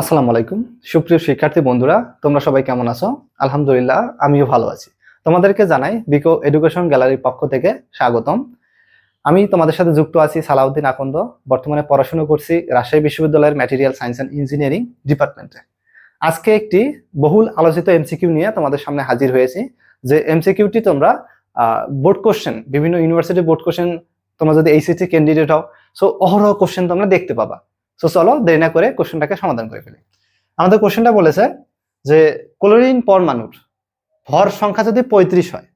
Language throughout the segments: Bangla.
আসসালামু আলাইকুম। সুপ্রিয় শিক্ষার্থী বন্ধুরা, তোমরা সবাই কেমন আছো? আলহামদুলিল্লাহ, আমিও ভালো আছি। তোমাদেরকে জানাই বিকো এডুকেশন গ্যালারির পক্ষ থেকে স্বাগতম। আমি তোমাদের সাথে যুক্ত আছি সালাউদ্দিন আকন্দ। বর্তমানে পড়াশোনা করছি রাজশাহী বিশ্ববিদ্যালয়ের ম্যাটেরিয়াল সায়েন্স অ্যান্ড ইঞ্জিনিয়ারিং ডিপার্টমেন্টে আজকে একটি বহুল আলোচিত এমসিকিউ নিয়ে তোমাদের সামনে হাজির হয়েছি। যে এমসিকিউটি তোমরা বোর্ড কোশ্চেন বিভিন্ন ইউনিভার্সিটি বোর্ড কোশ্চেন তোমরা যদি এইচএসসি ক্যান্ডিডেট হও সো অহরহ কোশ্চেন তোমরা দেখতে পাবা। সো চলো দেরি না করে কোশ্চেনটাকে সমাধান করে ফেলি। আমাদের কোশ্চেনটা বলেছে যে ক্লোরিন পরমাণুর ভর সংখ্যা যদি পঁয়ত্রিশ হয়,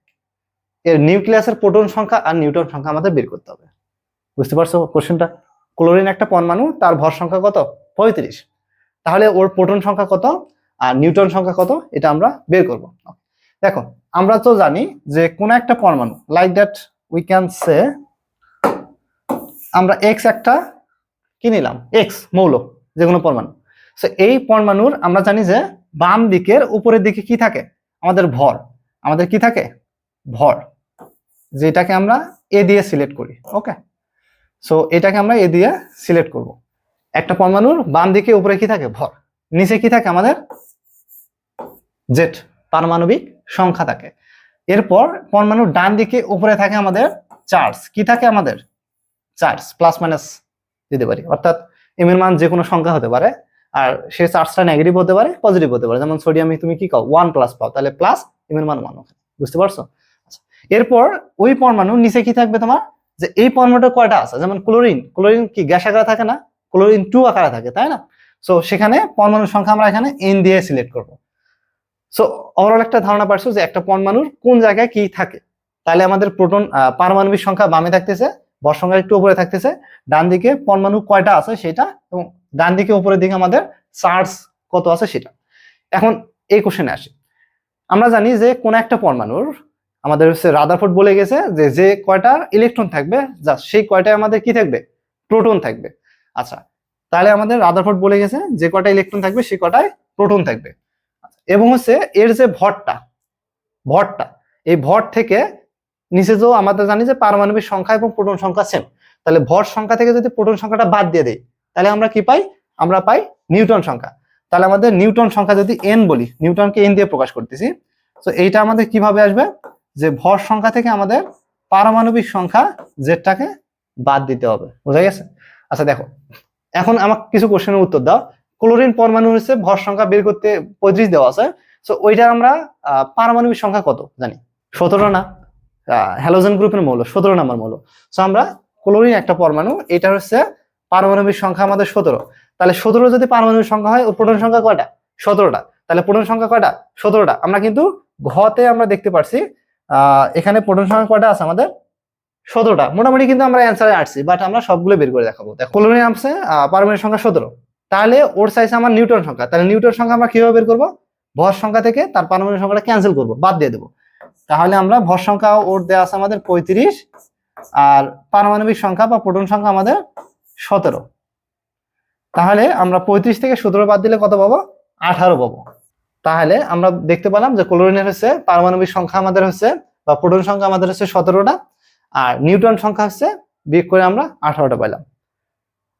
এর নিউক্লিয়াসের প্রোটন সংখ্যা আর নিউটন সংখ্যা আমাদের বের করতে হবে। বুঝতে পারছ কোশ্চেনটা? ক্লোরিন একটা পরমাণু, তার ভর সংখ্যা কত? পঁয়ত্রিশ। তাহলে ওর প্রোটন সংখ্যা কত আর নিউটন সংখ্যা কত? এটা আমরা বের করব। দেখো, আমরা তো জানি যে কোন একটা পরমাণু like that we can say আমরা এক্স একটা কি নিলাম? এক্স মৌল যে কোনো পরমাণু। সো এই পরমাণুর আমরা জানি যে বাম দিকের উপরের দিকে কি থাকে? আমাদের ভর। আমাদের কি থাকে? ভর। যেটাকে আমরা এ দিয়ে সিলেক্ট করি ওকে সো এটাকে আমরা এ দিয়ে সিলেক্ট করব। একটা পরমাণুর বাম দিকে উপরে কি থাকে? ভর। নিচে কি থাকে? আমাদের জেট পারমাণবিক সংখ্যা থাকে। এরপর পরমাণুর ডান দিকে উপরে থাকে আমাদের চার্জ। কি থাকে আমাদের? চার্জ প্লাস মাইনাস দিতে পারি। অর্থাৎ এম এর মান যে কোনো সংখ্যা হতে পারে, আর সে চার্জটা নেগেটিভ হতে পারে পজিটিভ হতে পারে। যেমন সোডিয়ামে তুমি কি কাও ওয়ান প্লাস পাও। তাহলে প্লাস এম এর মান ওয়ান বুঝতে পারছ? আচ্ছা এরপর ওই পরমাণু নিচে কি থাকবে তোমার? যে এই পরমাণুটা কয়টা আছে? যেমন ক্লোরিন ক্লোরিন কি? গ্যাস আকারে থাকে না? ক্লোরিন টু আকারে থাকে, তাই না? সো সেখানে পরমাণুর সংখ্যা আমরা এখানে এন দিয়ে সিলেক্ট করব। সো ওভারঅল একটা ধারণা পারছ যে একটা পরমাণুর কোন জায়গায় কি থাকে? তাহলে আমাদের প্রোটন পারমাণবিক সংখ্যা বামে থাকতেছে সংখ্যা একটু উপরে থাকতেছে ডান দিকে পরমাণু কয়টা আছে সেটা এবং ডান দিকে উপরের দিকে আমাদের চার্জ কত আছে সেটা। এখন এই কোশ্চেনে আসি। আমরা জানি যে কোন একটা পরমাণুর আমাদের হচ্ছে রাদারফোর্ড বলে গেছে যে যে কয়টা ইলেকট্রন থাকবে, যা সেই কয়টায় আমাদের কি থাকবে? প্রোটন থাকবে। আচ্ছা তাহলে আমাদের রাদারফোর্ড বলে গেছে যে কয়টা ইলেকট্রন থাকবে, সেই কয়টায় প্রোটন থাকবে। এবং হচ্ছে এর যে ভরটা ভরটা, এই ভর থেকে নিচে যে আমাদের জানি যে পারমাণবিক সংখ্যা এবং প্রোটন সংখ্যা সেম তাহলে ভর সংখ্যা থেকে যদি প্রোটন সংখ্যাটা বাদ দিয়ে দেই, তাহলে আমরা কি পাই? আমরা পাই নিউটন সংখ্যা। তাহলে আমাদের নিউটন সংখ্যা যদি এন বলি, নিউটনকে এন দিয়ে প্রকাশ করতেছি। তো এইটা আমাদের কীভাবে আসবে? যে ভর সংখ্যা থেকে আমাদের পারমাণবিক সংখ্যা জেডটাকে বাদ দিতে হবে। বোঝা গেছে? আচ্ছা দেখো। এখন আমাকে কিছু কোশ্চেনের উত্তর দাও। ক্লোরিন পরমাণু হচ্ছে ভর সংখ্যা বের করতে পঁয়ত্রিশ দেওয়া আছে। তো ওইটা আমরা পারমাণবিক সংখ্যা কত? জানি। সতেরো না? হ্যালোজেন গ্রুপের মৌল, সতেরো নাম্বার মৌল। সো আমরা ক্লোরিন একটা পরমাণু এটা হচ্ছে পারমাণবিক সংখ্যা আমাদের সতেরো। তাহলে সতেরো যদি পারমাণবিক সংখ্যা হয় ওর প্রোটন সংখ্যা কয়টা? সতেরোটা। তাহলে প্রোটন সংখ্যা কয়টা? সতেরোটা। আমরা কিন্তু ঘতে আমরা দেখতে পারছি এখানে প্রোটন সংখ্যা কয়টা আছে আমাদের? সতেরোটা। মোটামুটি কিন্তু আমরা অ্যান্সারে আসছি বাট আমরা সবগুলো বের করে দেখাবো। দেখো ক্লোরিন আছে পারমাণবিক সংখ্যা সতেরো। তাহলে ওর সাইজ আমার নিউটন সংখ্যা। তাহলে নিউটন সংখ্যা আমরা কীভাবে বের করব? ভর সংখ্যা থেকে তার পারমাণবিক সংখ্যাটা ক্যান্সেল করব, বাদ দিয়ে দেবো। তাহলে আমরা ভর সংখ্যা ওর দেওয়া আছে আমাদের পঁয়ত্রিশ, আর পারমাণবিক সংখ্যা বা প্রোটন সংখ্যা আমাদের সতেরো। তাহলে আমরা পঁয়ত্রিশ থেকে সতেরো বাদ দিলে কত পাবো? আঠারো পাবো। তাহলে আমরা দেখতে পেলাম যে ক্লোরিনের হচ্ছে পারমাণবিক সংখ্যা আমাদের হচ্ছে, বা প্রোটন সংখ্যা আমাদের হচ্ছে সতেরোটা, আর নিউটন সংখ্যা হচ্ছে বিয়োগ করে আমরা আঠারোটা পাইলাম।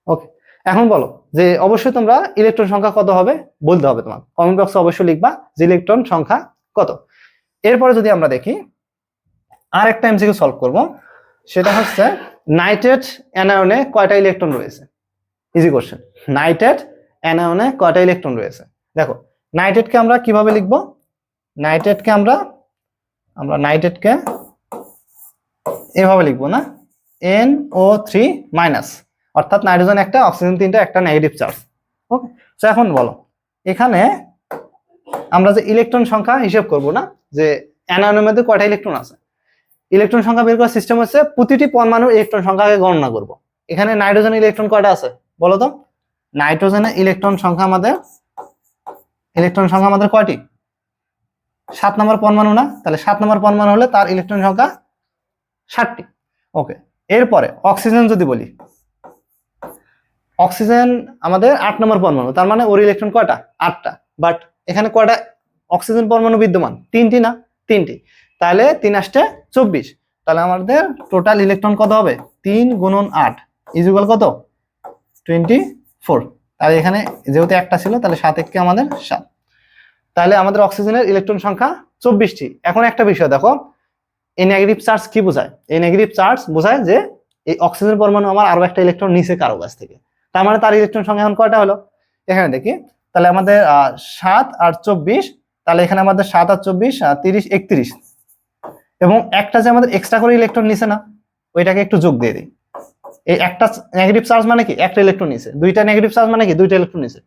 ওকে, এখন বলো যে অবশ্যই তোমরা ইলেকট্রন সংখ্যা কত হবে? বলতে হবে তোমার কমেন্ট বক্সে অবশ্যই লিখবা যে ইলেকট্রন সংখ্যা কত। এরপরে যদি আমরা দেখি আর একটা এমসিকিউ সলভ করব। সেটা হচ্ছে নাইট্রেট অ্যানায়নে কয়টা ইলেকট্রন রয়েছে? ইজি কোশ্চেন নাইট্রেট অ্যানায়নে কয়টা ইলেকট্রন রয়েছে? দেখো নাইট্রেটকে আমরা কীভাবে লিখব? নাইট্রেটকে আমরা আমরা নাইট্রেটকে এভাবে লিখব না? এন ও থ্রি মাইনাস অর্থাৎ নাইট্রোজেন একটা অক্সিজেন তিনটা, একটা নেগেটিভ চার্জ ওকে তো এখন বলো, এখানে আমরা যে ইলেকট্রন সংখ্যা হিসেব করব না, যে অ্যানায়নের মধ্যে কয়টা ইলেকট্রন আছে? ইলেকট্রন সংখ্যা বের করার সিস্টেম হচ্ছে প্রতিটি পরমাণুর ইলেকট্রন সংখ্যাকে গণনা করব। এখানে নাইট্রোজেন ইলেকট্রন কয়টা আছে? বলো তো। নাইট্রোজেনের ইলেকট্রন সংখ্যা আমাদের ইলেকট্রন সংখ্যা আমাদের কয়টি? সাত নম্বর পরমাণু না? তাহলে সাত নম্বর পরমাণু হলে তার ইলেকট্রন সংখ্যা ষাটটি। ওকে এরপরে অক্সিজেন যদি বলি। অক্সিজেন আমাদের আট নম্বর পরমাণু, তার মানে ওর ইলেকট্রন কয়টা? আটটা। বাট এখানে কয়টা? অক্সিজেন পরমাণু বিদ্যমান। তিনটি না? তিনটি। তাহলে তিন আসতে চব্বিশ। তাহলে আমাদের টোটাল ইলেকট্রন কত হবে? তিন গুণন আট। ইজুগাল কত? টোয়েন্টি ফোর তাহলে এখানে যেহেতু একটা ছিল, তাহলে সাত এককে আমাদের সাত। তাহলে আমাদের অক্সিজেনের ইলেকট্রন সংখ্যা চব্বিশটি। এখন একটা বিষয় দেখো। এই নেগেটিভ চার্জ কি বোঝায়? এই নেগেটিভ চার্জ বোঝায় যে এই অক্সিজেন পরমাণু আমার আরও একটা ইলেকট্রন নিচে কারও কাছ থেকে। তার মানে তার ইলেকট্রন সংখ্যা এখন কয়টা হলো? এখানে দেখি। তাহলে আমাদের সাত আর চব্বিশ, তাহলে এখানে আমাদের সাত আর চব্বিশ তিরিশ, একত্রিশ। এবং একটা যে আমাদের এক্সট্রা করে ইলেকট্রন নিছে না, ওইটাকে একটু যোগ দিয়ে দিই। এই একটা নেগেটিভ চার্জ মানে কি? একটা ইলেকট্রন নিছে। দুইটা নেগেটিভ চার্জ মানে কি? দুইটা ইলেকট্রন নিছে।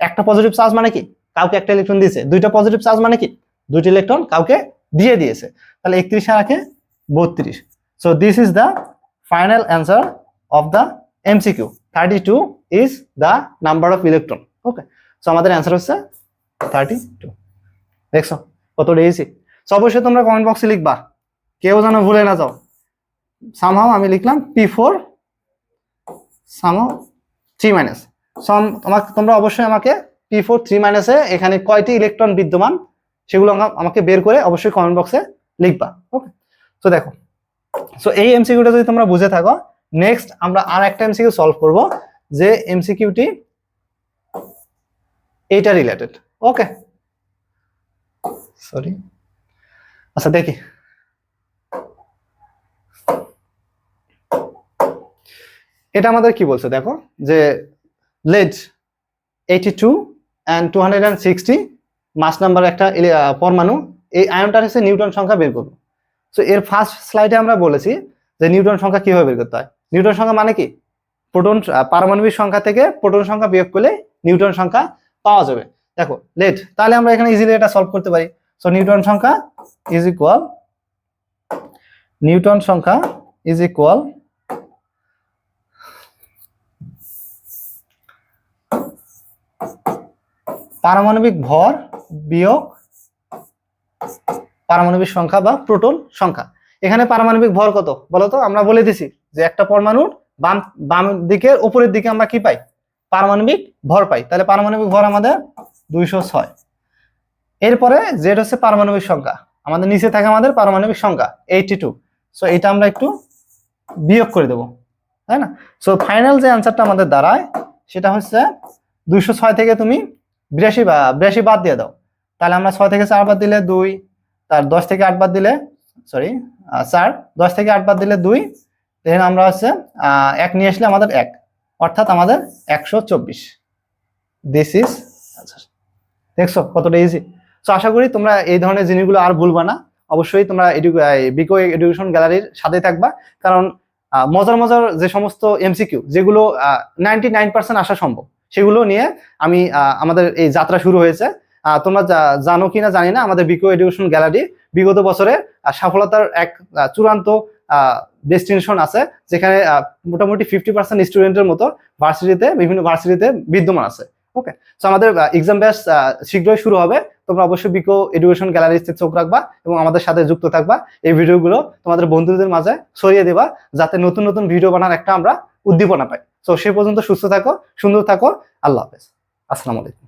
একটা পজিটিভ চার্জ মানে কি? কাউকে একটা ইলেকট্রন দিয়েছে দুইটা পজিটিভ চার্জ মানে কি? দুইটা ইলেকট্রন কাউকে দিয়ে দিয়েছে। তাহলে একত্রিশ আর একে বত্রিশ। So this is the final answer of the MCQ thirty two is the number of electron okay so আমাদের অ্যান্সার হচ্ছে থার্টি টু দেখছ? কতটা ইজি সো অবশ্যই তোমরা কমেন্ট বক্সে লিখবা। কেউ যেন ভুলে না যাও। সামহাও আমি লিখলাম P four somehow three minus তোমাকে তোমরা অবশ্যই আমাকে পি ফোর থ্রি মাইনাসে এখানে কয়টি ইলেকট্রন বিদ্যমান সেগুলো আমাকে বের করে অবশ্যই কমেন্ট বক্সে লিখবা। ওকে তো দেখো। সো এই এমসিকিউটা যদি তোমরা বুঝে থাকো নেক্সট আমরা আর একটা এমসিকিউ সলভ করব, যে এমসিকিউটি এইটা রিলেটেড ওকে সরি আচ্ছা দেখি। এটা আমাদের কি বলছে, দেখো? যে lead eighty two and two hundred and sixty mass number একটা পরমাণু, এই আয়নটার হচ্ছে নিউটন সংখ্যা বের করব। সো এর ফার্স্ট স্লাইডে আমরা বলেছি যে নিউটন সংখ্যা কীভাবে বের করতে হয়। নিউটন সংখ্যা মানে কি? প্রোটন পারমাণবিক সংখ্যা থেকে প্রোটন সংখ্যা বিয়োগ করলে নিউটন সংখ্যা পাওয়া যাবে। দেখো লেট তাহলে আমরা এখানে ইজিলি এটা সলভ করতে পারি। সো নিউটন সংখ্যা ইজ ইকুয়াল নিউটন সংখ্যা ইজ ইকুয়াল পারমাণবিক ভর বিয়োগ পারমাণবিক সংখ্যা বা প্রোটন সংখ্যা। এখানে পারমাণবিক ভর কত? বলো তো, আমরা বলে দিছি যে একটা পরমাণুর বাম বাম দিকের উপরের দিকে আমরা কি পাই? পারমাণবিক ভর পাই। তাহলে পারমাণবিক ভর আমাদের দুইশো ছয়। এরপরে জেড হচ্ছে পারমাণবিক সংখ্যা। আমাদের নিচে থাকে আমাদের পারমাণবিক সংখ্যা এইটি টু। সো এটা আমরা একটু বিয়োগ করে দেবো, তাই না? সো ফাইনাল যে অ্যান্সারটা আমাদের দাঁড়ায়, সেটা হচ্ছে দুইশো ছয় থেকে তুমি বিরাশি বা, বিরাশি বাদ দিয়ে দাও। তাহলে আমরা ছয় থেকে চার বাদ দিলে দুই, তার দশ থেকে আট বাদ দিলে সরি চার, দশ থেকে আট বাদ দিলে দুই দেন আমরা হচ্ছে এক নিয়ে আসলে আমাদের এক। অর্থাৎ আমাদের একশো চব্বিশ। দিস ইজ দেখছ কতটা ইজি সো আশা করি তোমরা এই ধরনের জিনিসগুলো আর ভুলবা না। অবশ্যই তোমরা বিকো এডুকেশন গ্যালারির সাথে থাকবা। কারণ মজার মজার যে সমস্ত এমসিকিউ যেগুলো নাইনটি নাইন পার্সেন্ট আসা সম্ভব, সেগুলো নিয়ে আমি আমাদের এই যাত্রা শুরু হয়েছে। তোমরা জানো কিনা জানি না, আমাদের বিকো এডুকেশন গ্যালারি বিগত বছরে সফলতার এক চূড়ান্ত ডেস্টিনেশন আছে, যেখানে মোটামুটি ফিফটি পার্সেন্ট স্টুডেন্টের মতো ভার্সিটিতে বিভিন্ন ভার্সিটিতে বিদ্যমান আছে ওকে তো আমাদের এক্সাম ব্যাচ শীঘ্রই শুরু হবে, তোমরা অবশ্যই বিকো এডুকেশন গ্যালারিতে চোখ রাখবা এবং আমাদের সাথে যুক্ত থাকবা। এই ভিডিওগুলো তোমাদের বন্ধুদের মাঝে ছড়িয়ে দেবা, যাতে নতুন নতুন ভিডিও বানার একটা আমরা উদ্দীপনা পাই। তো সে পর্যন্ত সুস্থ থাকো, সুন্দর থাকো, আল্লাহ হাফেজ। আসসালামু আলাইকুম।